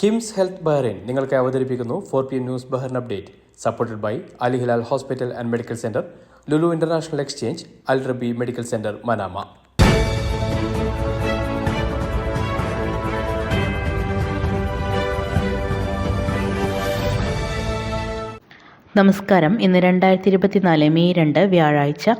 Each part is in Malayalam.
കിംസ് ഹെൽത്ത് ബഹ്റൈൻ നിങ്ങൾക്ക് അവതരിപ്പിക്കുന്നു four P M news Bahrain update supported by Al Hilal hospital and medical centre Lulu International Exchange Al Rabi medical centre Manama. നമസ്കാരം. ഇന്ന് രണ്ടായിരത്തി ഇരുപത്തിനാല് മെയ് രണ്ട് വ്യാഴാഴ്ച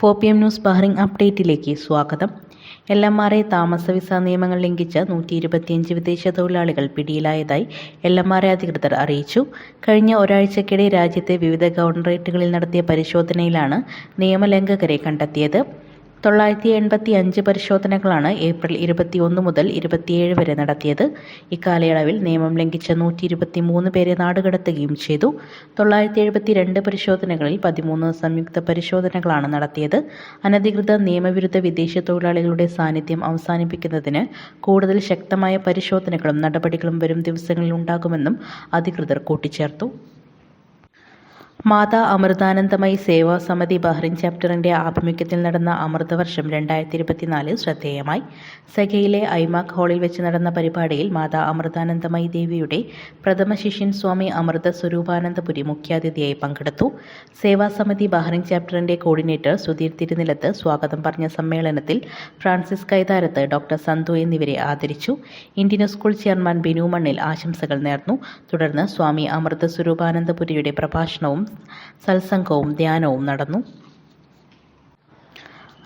ഫോർ പി എം ന്യൂസ് ബഹറിംഗ് അപ്ഡേറ്റിലേക്ക് സ്വാഗതം. എൽ എം ആർ ഐ താമസ വിസ നിയമങ്ങൾ ലംഘിച്ച് നൂറ്റി ഇരുപത്തിയഞ്ച് വിദേശ തൊഴിലാളികൾ പിടിയിലായതായി എൽ എം ആർ ഐ അധികൃതർ അറിയിച്ചു. കഴിഞ്ഞ ഒരാഴ്ചക്കിടെ രാജ്യത്തെ വിവിധ ഗവർണറേറ്റുകളിൽ നടത്തിയ പരിശോധനയിലാണ് നിയമലംഘകരെ കണ്ടെത്തിയത്. തൊള്ളായിരത്തി എൺപത്തി അഞ്ച് പരിശോധനകളാണ് ഏപ്രിൽ ഇരുപത്തിയൊന്ന് മുതൽ ഇരുപത്തിയേഴ് വരെ നടത്തിയത്. ഇക്കാലയളവിൽ നിയമം ലംഘിച്ച നൂറ്റി ഇരുപത്തി മൂന്ന് പേരെ നാടുകടത്തുകയും ചെയ്തു. തൊള്ളായിരത്തി എഴുപത്തി രണ്ട് പരിശോധനകളിൽ പതിമൂന്ന് സംയുക്ത പരിശോധനകളാണ് നടത്തിയത്. അനധികൃത നിയമവിരുദ്ധ വിദേശ തൊഴിലാളികളുടെ സാന്നിധ്യം അവസാനിപ്പിക്കുന്നതിന് കൂടുതൽ ശക്തമായ പരിശോധനകളും നടപടികളും വരും ദിവസങ്ങളിൽ ഉണ്ടാകുമെന്നും അധികൃതർ കൂട്ടിച്ചേർത്തു. മാതാ അമൃതാനന്ദമയി സേവാ സമിതി ബഹ്റിൻ ചാപ്റ്ററിന്റെ ആഭിമുഖ്യത്തിൽ നടന്ന അമൃതവർഷം രണ്ടായിരത്തി ഇരുപത്തിനാല് ശ്രദ്ധേയമായി. സഖയിലെ ഐമാക് ഹാളിൽ വെച്ച് നടന്ന പരിപാടിയിൽ മാതാ അമൃതാനന്ദമയി ദേവിയുടെ പ്രഥമ ശിഷ്യൻ സ്വാമി അമൃത സ്വരൂപാനന്ദപുരി മുഖ്യാതിഥിയായി പങ്കെടുത്തു. സേവാ സമിതി ബഹ്റിൻ ചാപ്റ്ററിന്റെ കോർഡിനേറ്റർ സുധീർ തിരുനിലത്ത് സ്വാഗതം പറഞ്ഞ സമ്മേളനത്തിൽ ഫ്രാൻസിസ് കൈതാരത്ത് ഡോക്ടർ സന്തു എന്നിവരെ ആദരിച്ചു. ഇന്ത്യൻ സ്കൂൾ ചെയർമാൻ ബിനു മണ്ണിൽ ആശംസകൾ നേർന്നു. തുടർന്ന് സ്വാമി അമൃത സ്വരൂപാനന്ദപുരിയുടെ പ്രഭാഷണവും സത്സംഗവും ധ്യാനവും നടന്നു.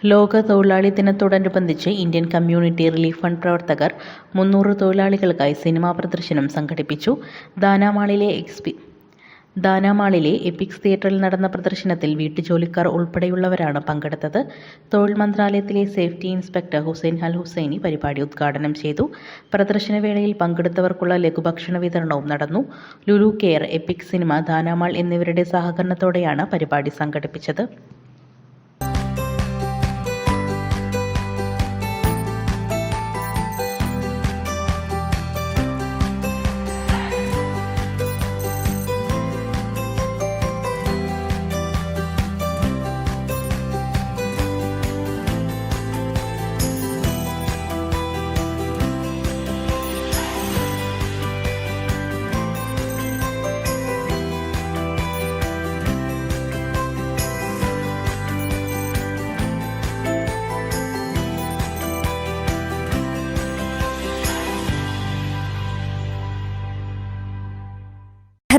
ലോക തൊഴിലാളി ദിനത്തോടനുബന്ധിച്ച് ഇന്ത്യൻ കമ്മ്യൂണിറ്റി റിലീഫ് ഫണ്ട് പ്രവർത്തകർ മുന്നൂറ് തൊഴിലാളികൾക്കായി സിനിമാ പ്രദർശനം സംഘടിപ്പിച്ചു. ദാനാമാളിലെ എക്സ്പി ദാനാമാളിലെ എപ്പിക്സ് തിയേറ്ററിൽ നടന്ന പ്രദർശനത്തിൽ വീട്ടുജോലിക്കാർ ഉൾപ്പെടെയുള്ളവരാണ് പങ്കെടുത്തത്. തൊഴിൽ മന്ത്രാലയത്തിലെ safety inspector Hussain Al Husaini പരിപാടി ഉദ്ഘാടനം ചെയ്തു. പ്രദർശനവേളയിൽ പങ്കെടുത്തവർക്കുള്ള ലഘുഭക്ഷണ വിതരണവും നടന്നു. Lulu care Epic cinema Dana Mall എന്നിവരുടെ സഹകരണത്തോടെയാണ് പരിപാടി സംഘടിപ്പിച്ചത്.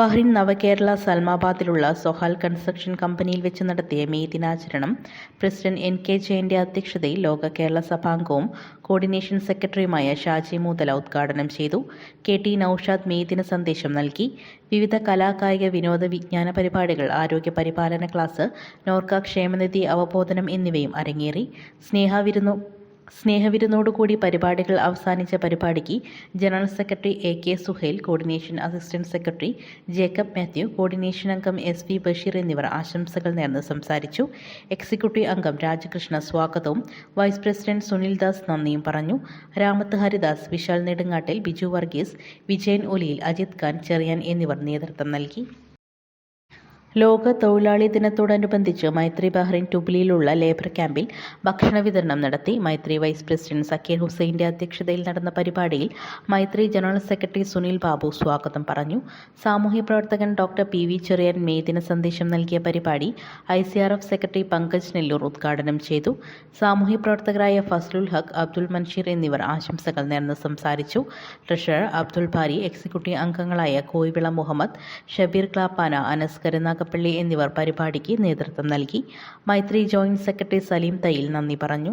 ബഹ്റിൻ നവകേരള സൽമാബാദിലുള്ള സൊഹാൽ കൺസ്ട്രക്ഷൻ കമ്പനിയിൽ വെച്ച് നടത്തിയ മെയ് ദിനാചരണം പ്രസിഡന്റ് എൻ കെ ജയന്റെ അധ്യക്ഷതയിൽ ലോക കേരള സഭാംഗവും കോർഡിനേഷൻ സെക്രട്ടറിയുമായ ഷാജി മൂതല ഉദ്ഘാടനം ചെയ്തു. കെ ടി നൌഷാദ് മെയ് ദിന സന്ദേശം നൽകി. വിവിധ കലാകായിക വിനോദ വിജ്ഞാന പരിപാടികൾ ആരോഗ്യ പരിപാലന ക്ലാസ് നോർക്ക ക്ഷേമനിധി അവബോധനം എന്നിവയും അരങ്ങേറി. സ്നേഹവിരുന്നു സ്നേഹവിരുന്നോടുകൂടി പരിപാടികൾ അവസാനിച്ച പരിപാടിക്ക് general secretary A K Suhail coordination assistant secretary Jacob Mathew coordination അംഗം എസ് വി ബഷീർ എന്നിവർ ആശംസകൾ നേർന്ന് സംസാരിച്ചു. എക്സിക്യൂട്ടീവ് അംഗം രാജകൃഷ്ണ സ്വാഗതവും വൈസ് പ്രസിഡന്റ് സുനിൽ ദാസ് നന്ദിയും പറഞ്ഞു. രാമത്ത് ഹരിദാസ് വിശാൽ നെടുങ്ങാട്ടിൽ ബിജു വർഗീസ് വിജയൻ ഒലിയിൽ അജിത് ഖാൻ ചെറിയാൻ എന്നിവർ നേതൃത്വം നൽകി. ലോക തൊഴിലാളി ദിനത്തോടനുബന്ധിച്ച് മൈത്രി ബഹ്റൈൻ ടുബ്ലിയിലുള്ള ലേബർ ക്യാമ്പിൽ ഭക്ഷണ വിതരണം നടത്തി മൈത്രി വൈസ് പ്രസിഡന്റ് സക്കീർ ഹുസൈന്റെ അധ്യക്ഷതയിൽ നടന്ന പരിപാടിയിൽ മൈത്രി ജനറൽ സെക്രട്ടറി സുനിൽ ബാബു സ്വാഗതം പറഞ്ഞു. സാമൂഹ്യ പ്രവർത്തകൻ doctor P V Cherian May ദിന സന്ദേശം നൽകിയ പരിപാടി I C R F secretary Pankaj Nellore ഉദ്ഘാടനം ചെയ്തു. സാമൂഹ്യ പ്രവർത്തകരായ ഫസ്ലുൽ ഹക്ക് അബ്ദുൽ മൻഷീർ എന്നിവർ ആശംസകൾ നേർന്ന് സംസാരിച്ചു. ട്രഷറർ അബ്ദുൽ ഭാരി എക്സിക്യൂട്ടീവ് അംഗങ്ങളായ കോയിവിള മുഹമ്മദ് ഷബീർ ക്ലാപ്പാന അനസ് കരുനാഗപ്പള്ളി എന്നിവർ പരിപാടിക്ക് നേതൃത്വം നൽകി. മൈത്രി ജോയിന്റ് സെക്രട്ടറി സലീം തയ്യിൽ നന്ദി പറഞ്ഞു.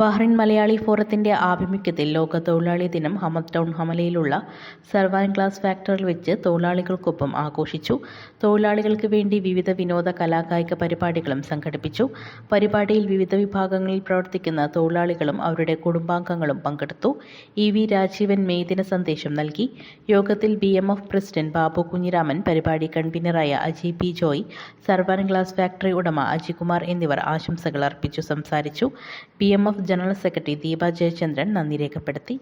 ബഹ്റിൻ മലയാളി ഫോറത്തിന്റെ ആഭിമുഖ്യത്തിൽ ലോക തൊഴിലാളി ദിനം ഹമദ് ടൗൺ ഹമലയിലുള്ള സർവാൻ ക്ലാസ് ഫാക്ടറിയിൽ വെച്ച് തൊഴിലാളികൾക്കൊപ്പം ആഘോഷിച്ചു. തൊഴിലാളികൾക്ക് വേണ്ടി വിവിധ വിനോദ കലാകായിക പരിപാടികളും സംഘടിപ്പിച്ചു. പരിപാടിയിൽ വിവിധ വിഭാഗങ്ങളിൽ പ്രവർത്തിക്കുന്ന തൊഴിലാളികളും അവരുടെ കുടുംബാംഗങ്ങളും പങ്കെടുത്തു. ഇ വി രാജീവൻ മെയ്ദിന സന്ദേശം നൽകി. യോഗത്തിൽ B M F president Babu Kunhiraman പരിപാടി കൺവീനറായ Aji P Joy Sarwan class factory ഉടമ അജികുമാർ എന്നിവർ ആശംസകൾ അർപ്പിച്ചു സംസാരിച്ചു. B M F general secretary Deepa Jayachandran നന്ദി രേഖപ്പെടുത്തി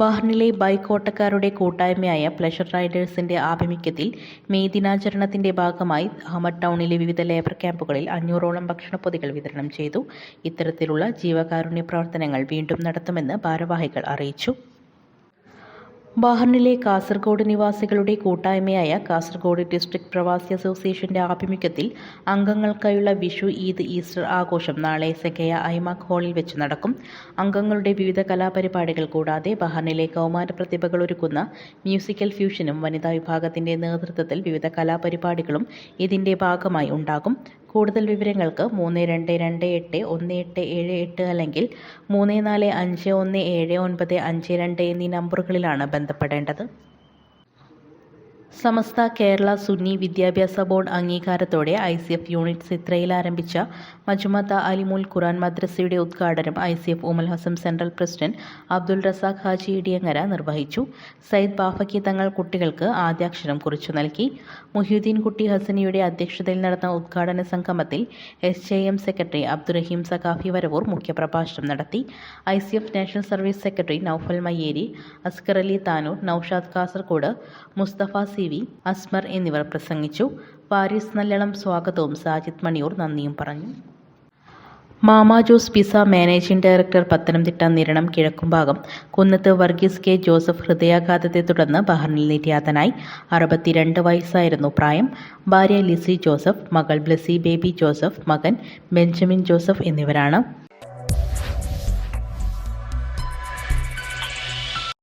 ബഹ്റിനിലെ ബൈക്ക് ഓട്ടക്കാരുടെ കൂട്ടായ്മയായ പ്ലഷർ റൈഡേഴ്സിന്റെ ആഭിമുഖ്യത്തിൽ മെയ് ദിനാചരണത്തിന്റെ ഭാഗമായി ഹമദ് ടൗണിലെ വിവിധ ലേബർ ക്യാമ്പുകളിൽ അഞ്ഞൂറോളം ഭക്ഷണപ്പൊതികൾ വിതരണം ചെയ്തു. ഇത്തരത്തിലുള്ള ജീവകാരുണ്യ പ്രവർത്തനങ്ങൾ വീണ്ടും നടത്തുമെന്ന് ഭാരവാഹികൾ അറിയിച്ചു. ബഹ്റിനിലെ കാസർഗോഡ് നിവാസികളുടെ കൂട്ടായ്മയായ കാസർഗോഡ് ഡിസ്ട്രിക്ട് പ്രവാസി അസോസിയേഷന്റെ ആഭിമുഖ്യത്തിൽ അംഗങ്ങൾക്കായുള്ള വിഷു ഈദ് ഈസ്റ്റർ ആഘോഷം നാളെ സെക്കയ ഐമാക് ഹാളിൽ വെച്ച് നടക്കും. അംഗങ്ങളുടെ വിവിധ കലാപരിപാടികൾ കൂടാതെ ബഹറിനിലെ കൗമാര പ്രതിഭകൾ ഒരുക്കുന്ന മ്യൂസിക്കൽ ഫ്യൂഷനും വനിതാ വിഭാഗത്തിന്റെ നേതൃത്വത്തിൽ വിവിധ കലാപരിപാടികളും ഇതിന്റെ ഭാഗമായി ഉണ്ടാകും. കൂടുതൽ വിവരങ്ങൾക്ക് മൂന്ന് രണ്ട് രണ്ട് എട്ട് ഒന്ന് എട്ട് ഏഴ് എട്ട് അല്ലെങ്കിൽ മൂന്ന് നാല് അഞ്ച് ഒന്ന് ഏഴ് ഒൻപത് അഞ്ച് രണ്ട് എന്നീ നമ്പറുകളിലാണ് ബന്ധപ്പെടേണ്ടത്. സമസ്ത കേരള സുന്നി വിദ്യാഭ്യാസ ബോർഡ് അംഗീകാരത്തോടെ ഐ സി എഫ് യൂണിറ്റ് സിത്രയിൽ ആരംഭിച്ച മജുമത്ത അലിമുൽ ഖുറാൻ മദ്രസയുടെ ഉദ്ഘാടനം I C F Umm Al Hassam central president Abdul Razak Haji Idiyangara നിർവഹിച്ചു. സയ്യിദ് ബാഫക്കി തങ്ങൾ കുട്ടികൾക്ക് ആദ്യാക്ഷരം കുറിച്ചു നൽകി. മുഹ്യുദ്ദീൻ കുട്ടി ഹസനിയുടെ അധ്യക്ഷതയിൽ നടന്ന ഉദ്ഘാടന സംഗമത്തിൽ S J M secretary Abdurahim Saqafi Varavoor മുഖ്യപ്രഭാഷണം നടത്തി. I C F national service secretary Naufal Mayyeri Askar Ali Tanur Naushad Kasaragod Mustafa C V Asmar എന്നിവർ പ്രസംഗിച്ചു. പാരീസ് നല്ലളം സ്വാഗതവും സാജിത് മണിയൂർ നന്ദിയും പറഞ്ഞു. Mama Jose pizza managing director Pathanamthitta Niranam Kizhakkumbhagam Kunnath Varghese K Joseph ഹൃദയാഘാതത്തെ തുടർന്ന് ബഹറിനിൽ നിര്യാതനായി. അറുപത്തിരണ്ട് വയസ്സായിരുന്നു പ്രായം. ഭാര്യ ലിസി ജോസഫ് മകൾ ബ്ലസി ബേബി ജോസഫ് മകൻ ബെഞ്ചമിൻ ജോസഫ് എന്നിവരാണ്.